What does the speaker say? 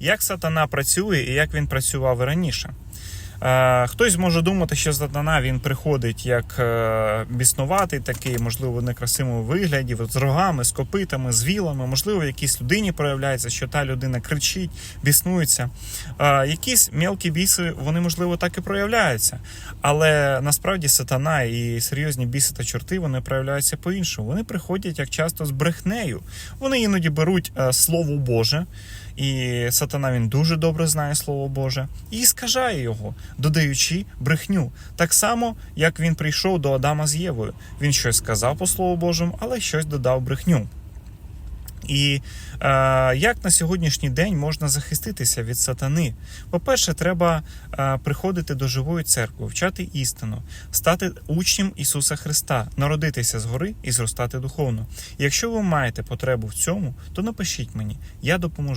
Як сатана працює і як він працював раніше. Е, Хтось може думати, що сатана він приходить як е, біснуватий, такий, можливо, некрасивому вигляді, з рогами, з копитами, з вілами, можливо, якійсь людині проявляється, що та людина кричить, біснується. Е, Якісь мелкі біси, вони, можливо, так і проявляються. Але насправді сатана і серйозні біси та чорти вони проявляються по-іншому. Вони приходять як часто з брехнею. Вони іноді беруть слово Боже, і сатана він дуже добре знає слово Боже, і скажає його, додаючи брехню. Так само, як він прийшов до Адама з Євою. Він щось сказав по слову Божому, але щось додав брехню. І е, як на сьогоднішній день можна захиститися від сатани? По-перше, треба е, приходити до живої церкви, вчати істину, стати учнем Ісуса Христа, народитися згори і зростати духовно. Якщо ви маєте потребу в цьому, то напишіть мені, я допоможу.